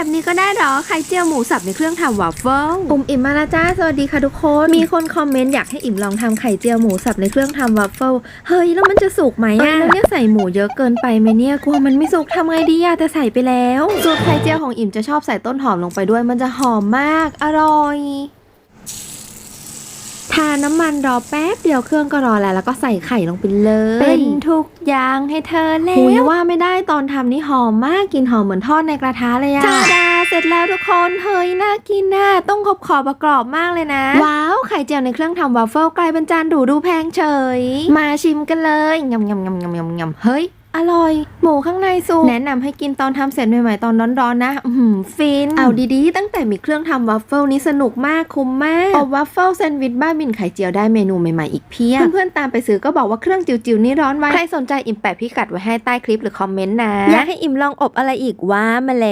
แบบนี้ก็ได้เหรอ ไข่เจียวหมูสับในเครื่องทำวาฟเฟิลปุ่มอิ่มมาและจ้า สวัสดีค่ะทุกคน มีคนคอมเมนต์อยากให้อิ่มลองทำไข่เจียวหมูสับในเครื่องทำวัฟเฟิล เฮ้ย แล้วมันจะสุกไหมอะแล้วเนี่ยใส่หมูเยอะเกินไปไหมเนี่ย กลัวมันไม่สุกทำไงดีอะแต่ใส่ไปแล้ว สูตรไข่เจียวของอิ่มจะชอบใส่ต้นหอมลงไปด้วย มันจะหอมมาก อร่อย ทาน้ำมันรอแป๊บเดียวเครื่องก็รอแล้วแล้วก็ใส่ไข่ลงไปเลย เป็นทุกอย่างให้เธอแล้หุยวว่าไม่ได้ตอนทำนี่หอมมากกลินหอมเหมือนทอดในกระทะเลยอะจ้าดาเสร็จแล้วทุกคนเฮ้ยน่ากินน่ะต้องขอบขอบๆกรอบๆมากเลยนะ ว้าวไข่เจียวในเครื่องทำวัฟเฟิลกลายเป็นจานดูดูแพงเฉย มาชิมกันเลยงำงำงำงำงำงำเฮ้ย อร่อย หมูข้างในสุกแนะนำให้กินตอนทำเสร็จใหม่ๆตอนร้อนๆนะอื้อหือฟิน เอาดีๆ ตั้งแต่มีเครื่องทำวัฟเฟิลนี้สนุกมากคุ้มมากอบวัฟเฟิลแซนด์วิชบ้าบินไข่เจียวได้เมนูใหม่ๆอีกเพียบเพื่อนๆตามไปซื้อก็บอกว่าเครื่องจิ๋วๆนี่ร้อนไว้ใครสนใจอิ่มแปะพิกัดไว้ให้ใต้คลิปหรือคอมเมนต์นะ อยากให้อิ่มลองอบอะไรอีกว่ามาเลย